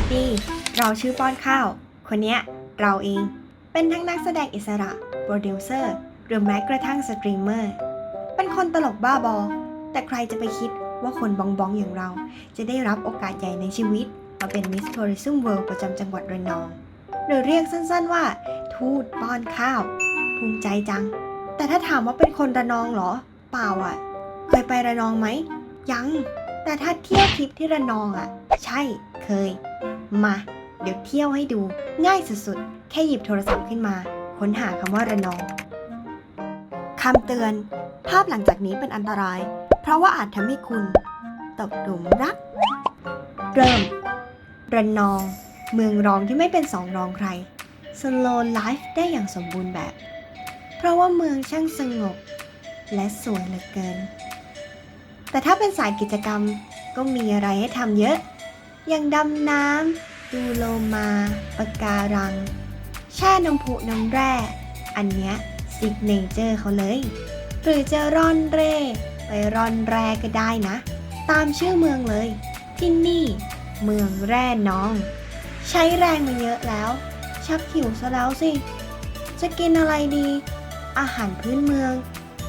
วัสดี เราชื่อป้อนข้าว คนเนี้ย เราเอง เป็นทั้งนักแสดงอิสระ โปรดิวเซอร์ หรือแม้กระทั่งสตรีมเมอร์ เป็นคนตลกบ้าบอ แต่ใครจะไปคิดว่าคนบองบองอย่างเรา จะได้รับโอกาสใหญ่ในชีวิต มาเป็นมิส s ท u ริซึมเวิลด์ประจำจังหวัดระนอง หรือเรียกสั้นๆว่า ทูตป้อนข้าว ภูมิใจจัง แต่ถ้าถามว่าเป็นคนระนองเหรอ เปล่าอะ เคยไประนองไหม ยัง แต่ถ้าเที่ยวทริปที่ระนองอะ ใช่เคย มา เดี๋ยวเที่ยวให้ดู ง่ายสุดๆ แค่หยิบโทรศัพท์ขึ้นมา ค้นหาคำว่าระนองคำเตือน ภาพหลังจากนี้เป็นอันตราย เพราะว่าอาจทำให้คุณ ตกหลุมรัก เริ่ม ระนอง เมืองรองที่ไม่เป็นสองรองใคร slow life ได้อย่างสมบูรณ์แบบ เพราะว่าเมืองช่างสงบ และสวยเหลือเกิน แต่ถ้าเป็นสายกิจกรรมก็มีอะไรให้ทำเยอะ ย่างดำน้ำดูโลมาปะการัง แช่น้ำพุน้ำแร่ อันเนี้ยซิกเนเจอร์เขาเลย หรือจะร่อนเร่ ไปร่อนแร่ก็ได้นะ ตามชื่อเมืองเลย ที่นี่ เมืองแร่นอง ใช้แรงมาเยอะแล้ว ชักหิวซะแล้วสิ จะกินอะไรดี อาหารพื้นเมือง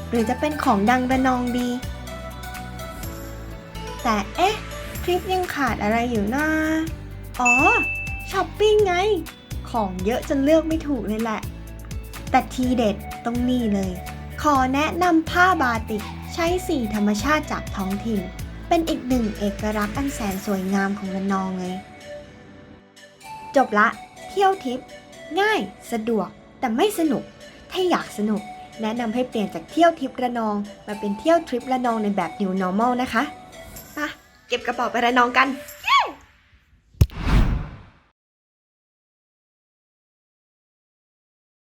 หรือจะเป็นของดังระนองดี แต่เอ๊ะ ทริปยังขาดอะไรอยู่นะอ๋อช้อปปิ้งไง ของเยอะจนเลือกไม่ถูกเลยแหละ แต่ทีเด็ดต้องนี่เลย ขอแนะนำผ้าบาติกใช้สีธรรมชาติจากท้องถิ่น เป็นอีกหนึ่งเอกลักษณ์อันแสนสวยงามของระนองเลย จบละ เที่ยวทริป ง่าย สะดวก แต่ไม่สนุก ถ้าอยากสนุก แนะนำให้เปลี่ยนจากเที่ยวทริประนอง มาเป็นเที่ยวทริประนองในแบบ New Normal นะคะ เก็บกระเป๋าไประนองกัน